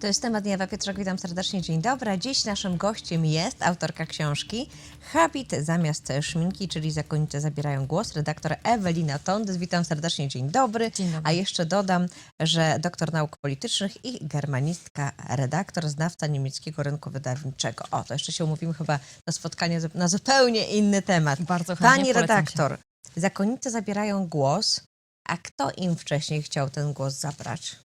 To jest temat dnia. Pietrzak, witam serdecznie. Dzień dobry. Dziś naszym gościem jest autorka książki Habit zamiast szminki, czyli zakonnice zabierają głos, redaktor Ewelina Tondys. Witam serdecznie. Dzień dobry. Dzień dobry. A jeszcze dodam, że doktor nauk politycznych i germanistka, redaktor, znawca niemieckiego rynku wydawniczego. O, to jeszcze się umówimy chyba na spotkanie na zupełnie inny temat. Bardzo chętnie Pani redaktor, zakonnice zabierają głos, a kto im wcześniej chciał ten głos zabrać?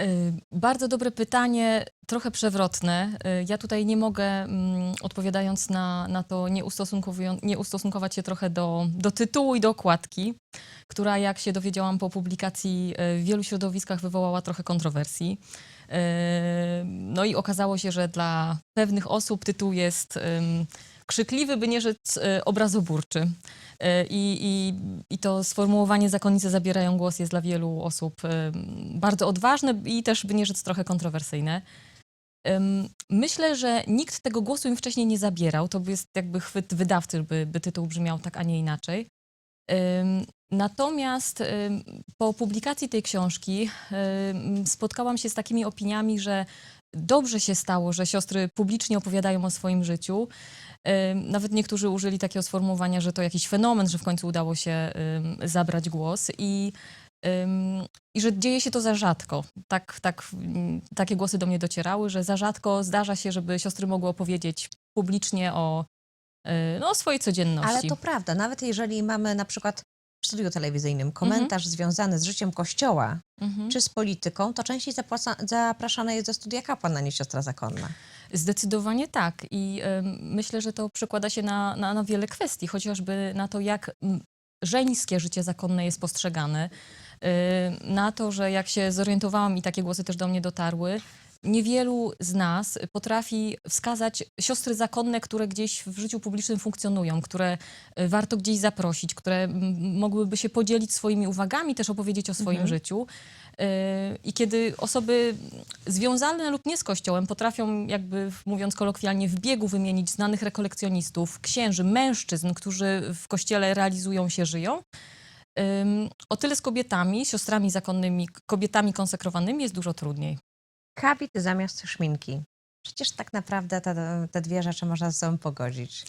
Y, Bardzo dobre pytanie, trochę przewrotne. Y, Ja tutaj nie mogę, mm, odpowiadając na, na to, nie, nie ustosunkować się trochę do, do tytułu i do okładki, która, jak się dowiedziałam po publikacji, y, w wielu środowiskach wywołała trochę kontrowersji. No i okazało się, że dla pewnych osób tytuł jest krzykliwy, by nie rzec y, obrazoburczy. Y, I, i, I to sformułowanie zakonnice zabierają głos jest dla wielu osób ym, bardzo odważne i też, by nie rzec, trochę kontrowersyjne. Myślę, że nikt tego głosu im wcześniej nie zabierał. To jest jakby chwyt wydawcy, by, by tytuł brzmiał tak, a nie inaczej. Natomiast po publikacji tej książki spotkałam się z takimi opiniami, że dobrze się stało, że siostry publicznie opowiadają o swoim życiu. Nawet niektórzy użyli takiego sformułowania, że to jakiś fenomen, że w końcu udało się zabrać głos i, i że dzieje się to za rzadko. Tak, tak, mm, takie głosy do mnie docierały, że za rzadko zdarza się, żeby siostry mogły opowiedzieć publicznie o, y, no, swojej codzienności. Ale to prawda, nawet jeżeli mamy na przykład w studiu telewizyjnym komentarz związany z życiem kościoła Mhm. czy z polityką, to częściej zapłaca, zapraszana jest do studia kapłan, a nie siostra zakonna. Zdecydowanie tak. I em, myślę, że to przekłada się na, na, na wiele kwestii, chociażby na to, jak żeńskie życie zakonne jest postrzegane, y, na to, że jak się zorientowałam i takie głosy też do mnie dotarły, niewielu z nas potrafi wskazać siostry zakonne, które gdzieś w życiu publicznym funkcjonują, które y, warto gdzieś zaprosić, które mogłyby się podzielić swoimi uwagami, też opowiedzieć o swoim Mhm. życiu. Y, I kiedy osoby związane lub nie z Kościołem potrafią, jakby mówiąc kolokwialnie, w biegu wymienić znanych rekolekcjonistów, księży, mężczyzn, którzy w Kościele realizują się, żyją, o tyle z kobietami, siostrami zakonnymi, kobietami konsekrowanymi jest dużo trudniej. Habit zamiast szminki. Przecież tak naprawdę te, te dwie rzeczy można ze sobą pogodzić.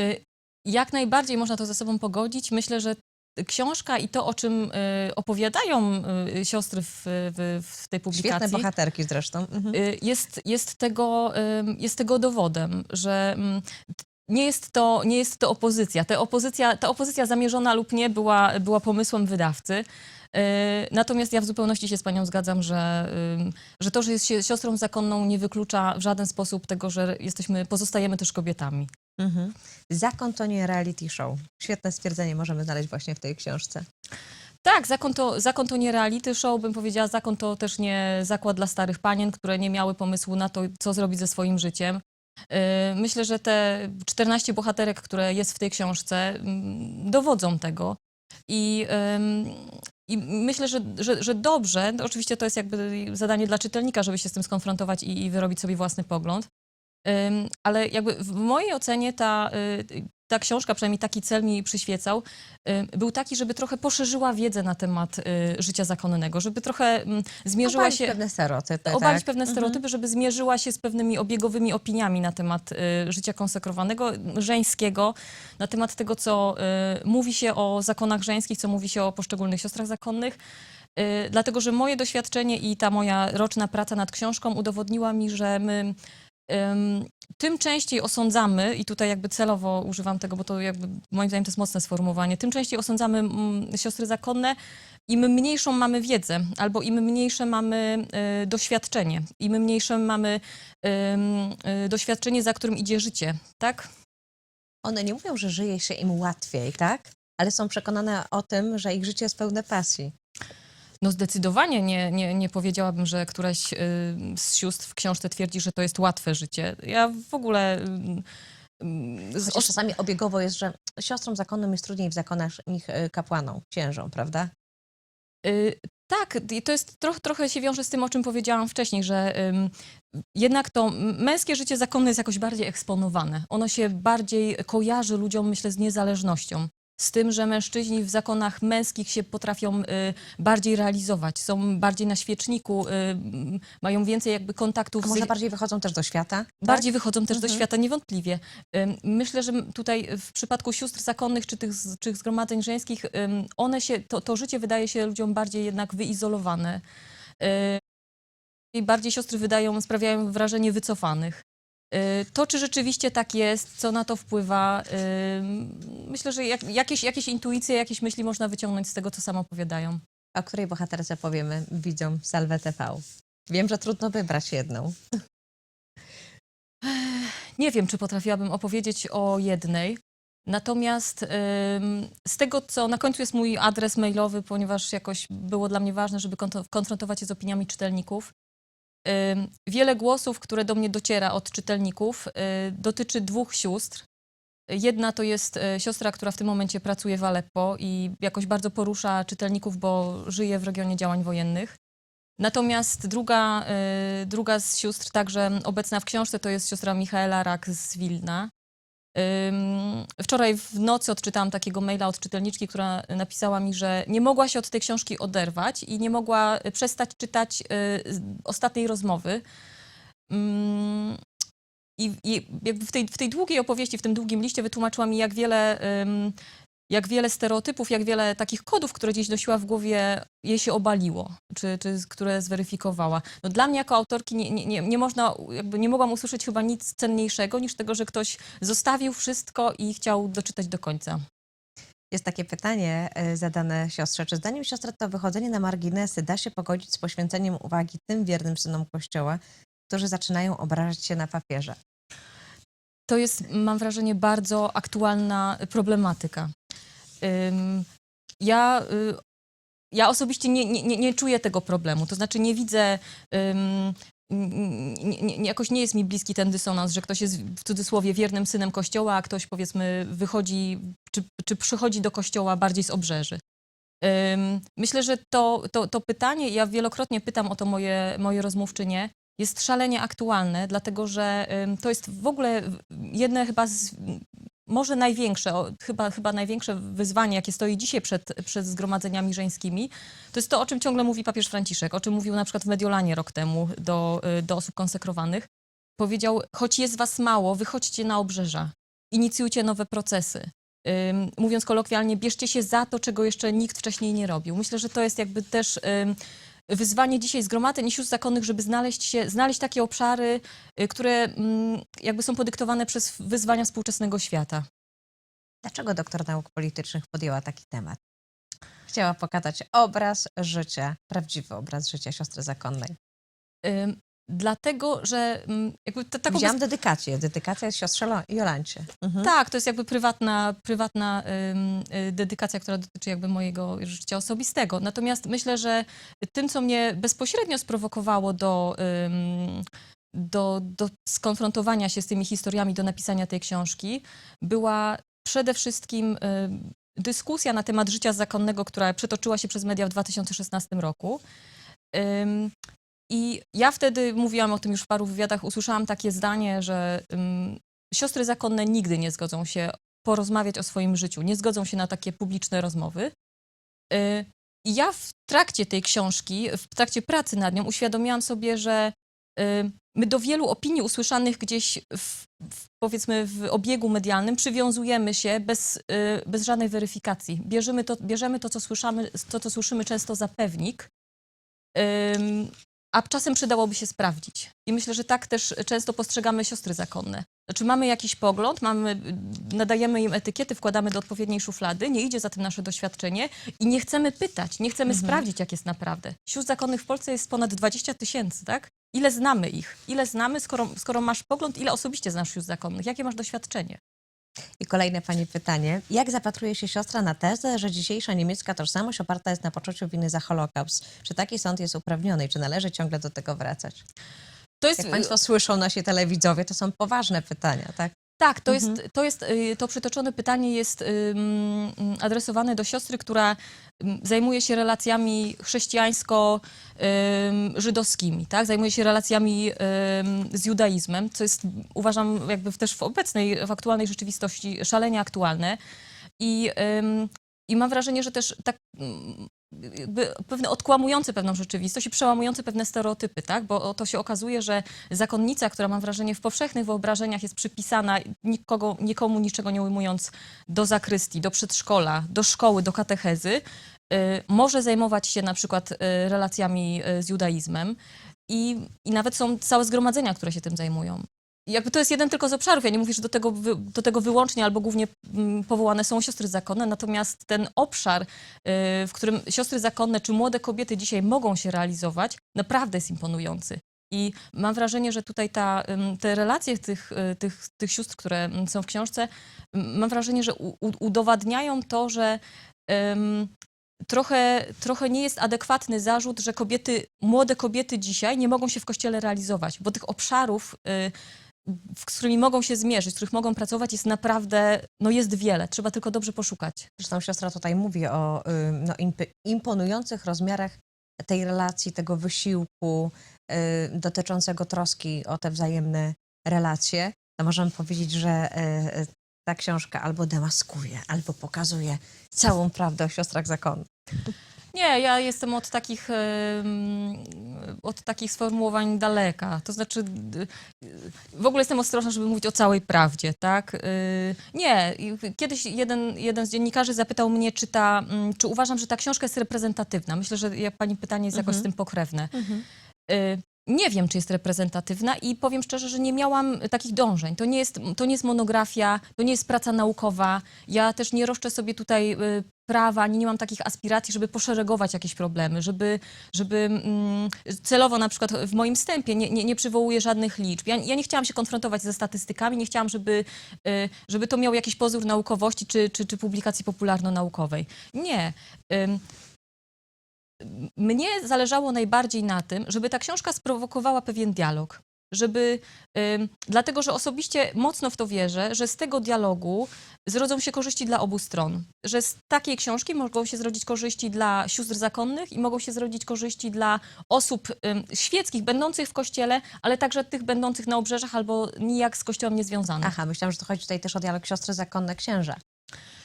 Y, Jak najbardziej można to ze sobą pogodzić. Myślę, że książka i to, o czym y, opowiadają y, siostry w, w, w tej Świetne publikacji, bohaterki zresztą. Mhm. jest, jest, tego, jest tego dowodem, że mm, nie jest, to, nie jest to opozycja. Ta opozycja, ta opozycja zamierzona lub nie była, była pomysłem wydawcy. Y, Natomiast ja w zupełności się z panią zgadzam, że, ym, że to, że jest się siostrą zakonną nie wyklucza w żaden sposób tego, że jesteśmy, pozostajemy też kobietami. Mhm. Zakon to nie reality show. Świetne stwierdzenie możemy znaleźć właśnie w tej książce. Tak, zakon to, zakon to nie reality show, bym powiedziała. Zakon to też nie zakład dla starych panien, które nie miały pomysłu na to, co zrobić ze swoim życiem. Yy, Myślę, że te 14 bohaterek, które jest w tej książce, mm, dowodzą tego. I, i myślę, że, że, że dobrze, no oczywiście to jest jakby zadanie dla czytelnika, żeby się z tym skonfrontować i, i wyrobić sobie własny pogląd. Ale jakby w mojej ocenie ta, y, ta książka, przynajmniej taki cel mi przyświecał, y, był taki, żeby trochę poszerzyła wiedzę na temat y, życia zakonnego, żeby trochę mm, zmierzyła Obalić się... pewne stereotypy. Obalić tak? pewne Mhm. stereotypy, żeby zmierzyła się z pewnymi obiegowymi opiniami na temat y, życia konsekrowanego, żeńskiego, na temat tego, co mówi się o zakonach żeńskich, co mówi się o poszczególnych siostrach zakonnych. Dlatego, że moje doświadczenie i ta moja roczna praca nad książką udowodniła mi, że my tym częściej osądzamy, i tutaj jakby celowo używam tego, bo to jakby moim zdaniem to jest mocne sformułowanie, tym częściej osądzamy mm, siostry zakonne, im mniejszą mamy wiedzę, albo im mniejsze mamy y, doświadczenie, im mniejsze mamy y, doświadczenie, za którym idzie życie, tak? One nie mówią, że żyje się im łatwiej, tak? Ale są przekonane o tym, że ich życie jest pełne pasji. No zdecydowanie nie, nie, nie powiedziałabym, że któraś y, z sióstr w książce twierdzi, że to jest łatwe życie. Ja w ogóle... y, y, Chociaż czasami obiegowo jest, że siostrom zakonnym jest trudniej w zakonach niż kapłanom, księżom, prawda? Y, Tak, i to jest troch, trochę się wiąże z tym, o czym powiedziałam wcześniej, że ym, jednak to męskie życie zakonne jest jakoś bardziej eksponowane. Ono się bardziej kojarzy ludziom, myślę, z niezależnością. Z tym, że mężczyźni w zakonach męskich się potrafią y, bardziej realizować, są bardziej na świeczniku, y, mają więcej jakby kontaktów A z może bardziej wychodzą też do świata? Bardziej wychodzą też do Mhm. świata, niewątpliwie. Ym, Myślę, że tutaj w przypadku sióstr zakonnych czy tych z- czy zgromadzeń żeńskich, ym, one się, to, to życie wydaje się ludziom bardziej jednak wyizolowane. Y, I bardziej siostry wydają, sprawiają wrażenie wycofanych. Y, To, czy rzeczywiście tak jest, co na to wpływa, ym, myślę, że jak, jakieś, jakieś intuicje, jakieś myśli można wyciągnąć z tego, co sam opowiadają. O której bohaterce powiemy, widzą Salwę TV. Wiem, że trudno wybrać jedną. Nie wiem, czy potrafiłabym opowiedzieć o jednej. Natomiast ym, z tego, co na końcu jest mój adres mailowy, ponieważ jakoś było dla mnie ważne, żeby konfrontować się z opiniami czytelników. Wiele głosów, które do mnie dociera od czytelników, y, dotyczy dwóch sióstr. Jedna to jest y, siostra, która w tym momencie pracuje w Aleppo i jakoś bardzo porusza czytelników, bo żyje w regionie działań wojennych. Natomiast druga, y, druga z sióstr, także obecna w książce, to jest siostra Michaela Rak z Wilna. Wczoraj w nocy odczytałam takiego maila od czytelniczki, która napisała mi, że nie mogła się od tej książki oderwać i nie mogła y, przestać czytać y, ostatniej rozmowy. I, w, tej, w tej długiej opowieści, w tym długim liście wytłumaczyła mi, jak wiele, jak wiele stereotypów, jak wiele takich kodów, które gdzieś nosiła w głowie, jej się obaliło, czy, czy które zweryfikowała. No dla mnie jako autorki nie, nie, nie, można, jakby nie mogłam usłyszeć chyba nic cenniejszego niż tego, że ktoś zostawił wszystko i chciał doczytać do końca. Jest takie pytanie e, zadane siostrze. Czy zdaniem siostry to wychodzenie na marginesy da się pogodzić z poświęceniem uwagi tym wiernym synom Kościoła, którzy zaczynają obrażać się na papieża? To jest, mam wrażenie, bardzo aktualna problematyka. Ym, Ja, y, ja osobiście nie, nie, nie- czuję tego problemu. To znaczy nie widzę, jakoś nie jest mi bliski ten dysonans, że ktoś jest w cudzysłowie wiernym synem kościoła, a ktoś powiedzmy wychodzi, czy, czy przychodzi do kościoła bardziej z obrzeży. Myślę, że to, to, to pytanie, ja wielokrotnie pytam o to moje, moje rozmówczynie, jest szalenie aktualne, dlatego że to jest w ogóle jedne chyba z, może największe, chyba, chyba największe wyzwanie, jakie stoi dzisiaj przed, przed zgromadzeniami żeńskimi, to jest to, o czym ciągle mówi papież Franciszek, o czym mówił na przykład w Mediolanie rok temu do, y, do osób konsekrowanych. Powiedział, choć jest was mało, wychodźcie na obrzeża, inicjujcie nowe procesy. Ym, mówiąc kolokwialnie, bierzcie się za to, czego jeszcze nikt wcześniej nie robił. Myślę, że to jest jakby też ym, wyzwanie dzisiaj zgromadzeń i sióstr zakonnych, żeby znaleźć, się, znaleźć takie obszary, y, które mm, jakby są podyktowane przez wyzwania współczesnego świata. Dlaczego doktor nauk politycznych podjęła taki temat? Chciała pokazać obraz życia, prawdziwy obraz życia siostry zakonnej. Dlatego, że mm, jakby ta, taką Widziałam dedykację. Dedykacja jest siostrze Lo- Jolancie. Mhm. Tak, to jest jakby prywatna, prywatna ym, y, dedykacja, która dotyczy jakby mojego życia osobistego. Natomiast myślę, że tym, co mnie bezpośrednio sprowokowało do, ym, do, do skonfrontowania się z tymi historiami, do napisania tej książki, była przede wszystkim dyskusja na temat życia zakonnego, która przetoczyła się przez media w 2016 roku. Ym, I ja wtedy mówiłam o tym już w paru wywiadach, usłyszałam takie zdanie, że ym, siostry zakonne nigdy nie zgodzą się porozmawiać o swoim życiu, nie zgodzą się na takie publiczne rozmowy. Y, I ja w trakcie tej książki, w trakcie pracy nad nią uświadomiłam sobie, że y, my do wielu opinii usłyszanych gdzieś w, w, powiedzmy w obiegu medialnym przywiązujemy się bez, y, bez żadnej weryfikacji. Bierzemy to, bierzemy to, co słyszymy, to, co słyszymy często za pewnik, a czasem przydałoby się sprawdzić. I myślę, że tak też często postrzegamy siostry zakonne. Znaczy mamy jakiś pogląd, mamy, nadajemy im etykiety, wkładamy do odpowiedniej szuflady, nie idzie za tym nasze doświadczenie i nie chcemy pytać, nie chcemy Mhm. sprawdzić, jak jest naprawdę. Sióstr zakonnych w Polsce jest ponad 20 tysięcy, tak? Ile znamy ich? Ile znamy, skoro, skoro masz pogląd, ile osobiście znasz sióstr zakonnych? Jakie masz doświadczenie? I kolejne pani pytanie. Jak zapatruje się siostra na tezę, że dzisiejsza niemiecka tożsamość oparta jest na poczuciu winy za Holokaust? Czy taki sąd jest uprawniony i czy należy ciągle do tego wracać? To jest, Jak państwo słyszą nasi telewidzowie, to są poważne pytania, tak? Tak, to Mhm. jest, to jest, y, to przytoczone pytanie jest adresowane do siostry, która zajmuje się relacjami chrześcijańsko-żydowskimi, tak? Zajmuje się relacjami z judaizmem, co jest, uważam, jakby też w obecnej, w aktualnej rzeczywistości szalenie aktualne. I, ym, I mam wrażenie, że też tak mm, jakby pewne odkłamujące pewną rzeczywistość i przełamujące pewne stereotypy, tak? Bo to się okazuje, że zakonnica, która mam wrażenie w powszechnych wyobrażeniach jest przypisana nikogo, nikomu niczego nie ujmując do zakrystii, do przedszkola, do szkoły, do katechezy, y, może zajmować się na przykład y, relacjami y, z judaizmem i, i nawet są całe zgromadzenia, które się tym zajmują. Jakby to jest jeden tylko z obszarów. Ja nie mówię, że do tego, do tego wyłącznie albo głównie mm, powołane są siostry zakonne, natomiast ten obszar, y, w którym siostry zakonne czy młode kobiety dzisiaj mogą się realizować, naprawdę jest imponujący. I mam wrażenie, że tutaj ta, te relacje tych, y, tych, tych sióstr, które mm, są w książce, mam wrażenie, że u, udowadniają to, że ym, trochę, trochę nie jest adekwatny zarzut, że kobiety, młode kobiety dzisiaj nie mogą się w kościele realizować, bo tych obszarów, y, z którymi mogą się zmierzyć, z których mogą pracować, jest naprawdę, no jest wiele. Trzeba tylko dobrze poszukać. Zresztą siostra tutaj mówi o no, imp- imponujących rozmiarach tej relacji, tego wysiłku y, dotyczącego troski o te wzajemne relacje. To możemy powiedzieć, że y, y, ta książka albo demaskuje, albo pokazuje całą prawdę o siostrach zakonnych. Nie, ja jestem od takich, od takich sformułowań daleka. To znaczy, w ogóle jestem ostrożna, żeby mówić o całej prawdzie, tak? Y, Nie, kiedyś jeden, jeden z dziennikarzy zapytał mnie, czy, ta, czy uważam, że ta książka jest reprezentatywna. Myślę, że pani pytanie jest jakoś z Mhm. tym pokrewne. Y, Nie wiem, czy jest reprezentatywna i powiem szczerze, że nie miałam takich dążeń. To nie jest, to nie jest monografia, to nie jest praca naukowa. Ja też nie roszczę sobie tutaj y, prawa, ani nie mam takich aspiracji, żeby poszeregować jakieś problemy, żeby, żeby mm, celowo na przykład w moim wstępie nie, nie, nie przywołuję żadnych liczb. Ja, ja nie chciałam się konfrontować ze statystykami, nie chciałam, żeby, y, żeby to miało jakiś pozór naukowości czy, czy, czy publikacji popularno-naukowej. Nie. Ym, mnie zależało najbardziej na tym, żeby ta książka sprowokowała pewien dialog. Żeby, ym, dlatego, że osobiście mocno w to wierzę, że z tego dialogu zrodzą się korzyści dla obu stron. Że z takiej książki mogą się zrodzić korzyści dla sióstr zakonnych i mogą się zrodzić korzyści dla osób ym, świeckich, będących w kościele, ale także tych będących na obrzeżach albo nijak z kościołem niezwiązanych. Aha, myślałam, że to chodzi tutaj też o dialog siostry zakonne księża.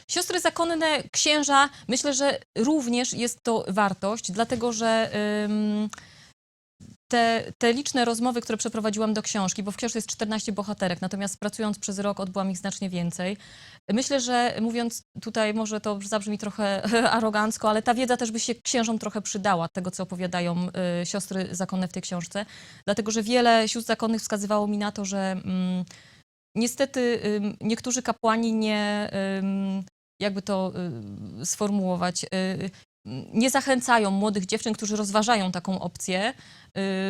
Siostry zakonne, księża, myślę, że również jest to wartość, dlatego że te, te liczne rozmowy, które przeprowadziłam do książki, bo w książce jest 14 bohaterek, natomiast pracując przez rok odbyłam ich znacznie więcej. Myślę, że mówiąc tutaj, może to zabrzmi trochę arogancko, ale ta wiedza też by się księżom trochę przydała, tego co opowiadają y, siostry zakonne w tej książce, dlatego że wiele sióstr zakonnych wskazywało mi na to, że mm, niestety niektórzy kapłani nie, jakby to y, sformułować, y, y, nie zachęcają młodych dziewczyn, którzy rozważają taką opcję,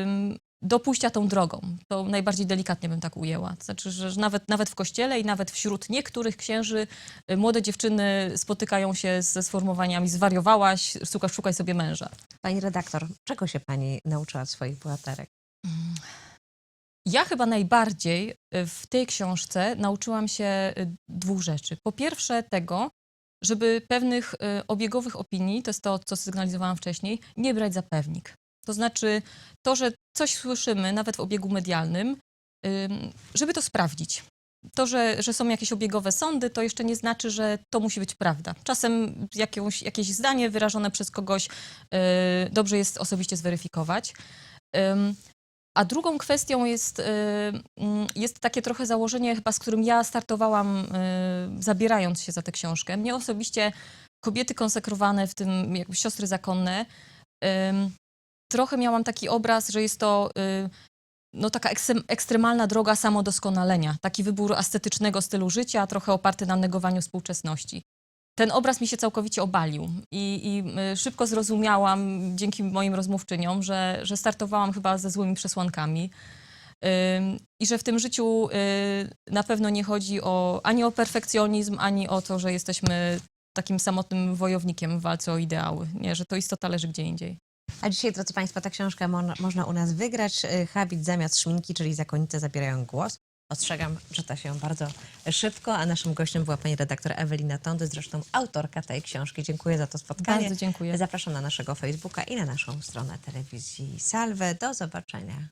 ym, do pójścia tą drogą. To najbardziej delikatnie bym tak ujęła. To znaczy, że nawet, nawet w kościele i nawet wśród niektórych księży y, młode dziewczyny spotykają się ze sformułowaniami zwariowałaś, szukaj, szukaj sobie męża. Pani redaktor, czego się pani nauczyła od swoich bohaterek? Ja chyba najbardziej y, w tej książce nauczyłam się y, dwóch rzeczy. Po pierwsze tego, żeby pewnych y, obiegowych opinii, to jest to, co sygnalizowałam wcześniej, nie brać za pewnik. To znaczy to, że coś słyszymy, nawet w obiegu medialnym, ym, żeby to sprawdzić. To, że, że są jakieś obiegowe sądy, to jeszcze nie znaczy, że to musi być prawda. Czasem jakieś zdanie wyrażone przez kogoś y, dobrze jest osobiście zweryfikować. A drugą kwestią jest, y, mm, jest takie trochę założenie, chyba z którym ja startowałam, y, zabierając się za tę książkę. Mnie osobiście kobiety konsekrowane, w tym jakby siostry zakonne, trochę miałam taki obraz, że jest to y, no, taka ekstremalna droga samodoskonalenia, taki wybór ascetycznego stylu życia, trochę oparty na negowaniu współczesności. Ten obraz mi się całkowicie obalił i, i y, szybko zrozumiałam dzięki moim rozmówczyniom, że, że startowałam chyba ze złymi przesłankami. I że w tym życiu y, na pewno nie chodzi o, ani o perfekcjonizm, ani o to, że jesteśmy takim samotnym wojownikiem w walce o ideały. Nie, że to istota leży gdzie indziej. A dzisiaj, drodzy Państwo, ta książka mo- można u nas wygrać. Y, Habit zamiast szminki, czyli zakonnice zabierają głos. Ostrzegam, czyta się bardzo szybko, a naszym gościem była pani redaktor Ewelina Tondy, zresztą autorka tej książki. Dziękuję za to spotkanie. Bardzo dziękuję. Zapraszam na naszego Facebooka i na naszą stronę telewizji Salve. Do zobaczenia.